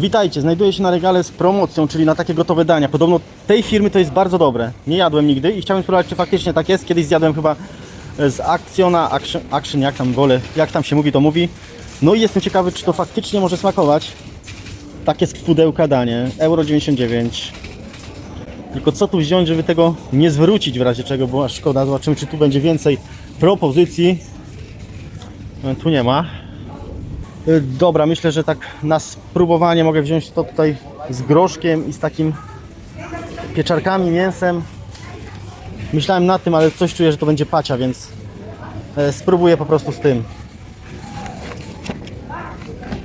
Witajcie, znajduję się na regale z promocją, czyli na takie gotowe dania. Podobno tej firmy to jest bardzo dobre. Nie jadłem nigdy i chciałem spróbować, czy faktycznie tak jest. Kiedyś zjadłem chyba e, z Actiona, Action, action jak tam wolę, jak tam się mówi, to mówi. No i jestem ciekawy, czy to faktycznie może smakować. Takie z pudełka danie, euro 99. Tylko co tu wziąć, żeby tego nie zwrócić w razie czego, bo szkoda. Zobaczymy, czy tu będzie więcej propozycji. E, Tu nie ma. Y, Dobra, myślę, że tak na spróbowanie mogę wziąć to tutaj z groszkiem i z takim pieczarkami, mięsem. Myślałem nad tym, ale coś czuję, że to będzie pacia, więc e, spróbuję po prostu z tym.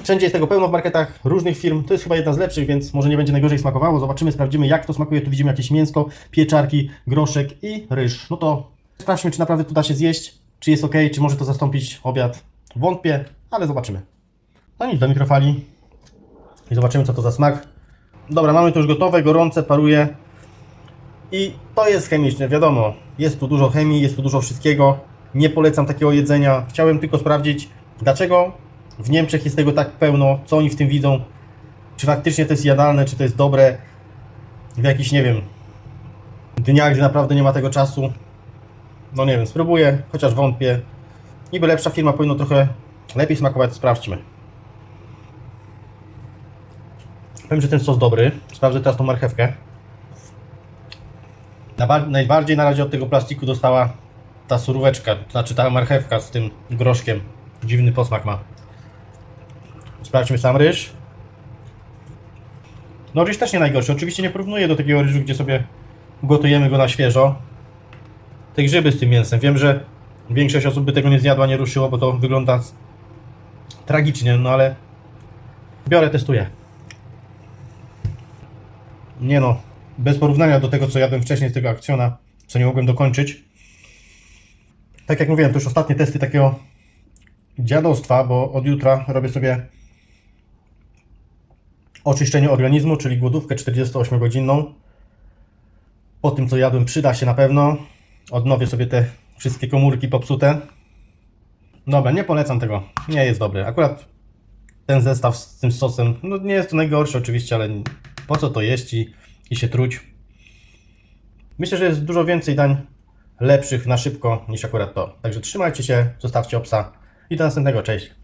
Wszędzie jest tego pełno w marketach różnych firm. To jest chyba jedna z lepszych, więc może nie będzie najgorzej smakowało. Zobaczymy, sprawdzimy jak to smakuje. Tu widzimy jakieś mięsko, pieczarki, groszek i ryż. No to sprawdźmy, czy naprawdę tu da się zjeść, czy jest ok, czy może to zastąpić obiad. Wątpię, ale zobaczymy. No nic, do mikrofali i zobaczymy co to za smak. Dobra, mamy to już gotowe, gorące, paruje. I to jest chemiczne, wiadomo. Jest tu dużo chemii, jest tu dużo wszystkiego. Nie polecam takiego jedzenia. Chciałem tylko sprawdzić, dlaczego w Niemczech jest tego tak pełno, co oni w tym widzą. Czy faktycznie to jest jadalne, czy to jest dobre. W jakichś, nie wiem, dniach, gdzie naprawdę nie ma tego czasu. No nie wiem, spróbuję, chociaż wątpię. Niby lepsza firma powinno trochę lepiej smakować, sprawdźmy. Powiem, że ten sos dobry. Sprawdzę teraz tą marchewkę. Najbardziej na razie od tego plastiku dostała ta suróweczka, znaczy ta marchewka z tym groszkiem. Dziwny posmak ma. Sprawdźmy sam ryż. No ryż też nie najgorszy. Oczywiście nie porównuję do takiego ryżu, gdzie sobie gotujemy go na świeżo. Te grzyby z tym mięsem. Wiem, że większość osób by tego nie zjadła, nie ruszyło, bo to wygląda tragicznie, no ale biorę, testuję. Nie no, bez porównania do tego, co jadłem wcześniej z tego akcjona, co nie mogłem dokończyć. Tak jak mówiłem, to już ostatnie testy takiego dziadostwa, bo od jutra robię sobie oczyszczenie organizmu, czyli głodówkę 48-godzinną. Po tym, co jadłem, przyda się na pewno. Odnowię sobie te wszystkie komórki popsute. Dobra, nie polecam tego. Nie jest dobry. Akurat ten zestaw z tym sosem, no nie jest to najgorszy oczywiście, ale po co to jeść i, i się truć? Myślę, że jest dużo więcej dań lepszych na szybko niż akurat to. Także trzymajcie się, zostawcie obsa i do następnego. Cześć!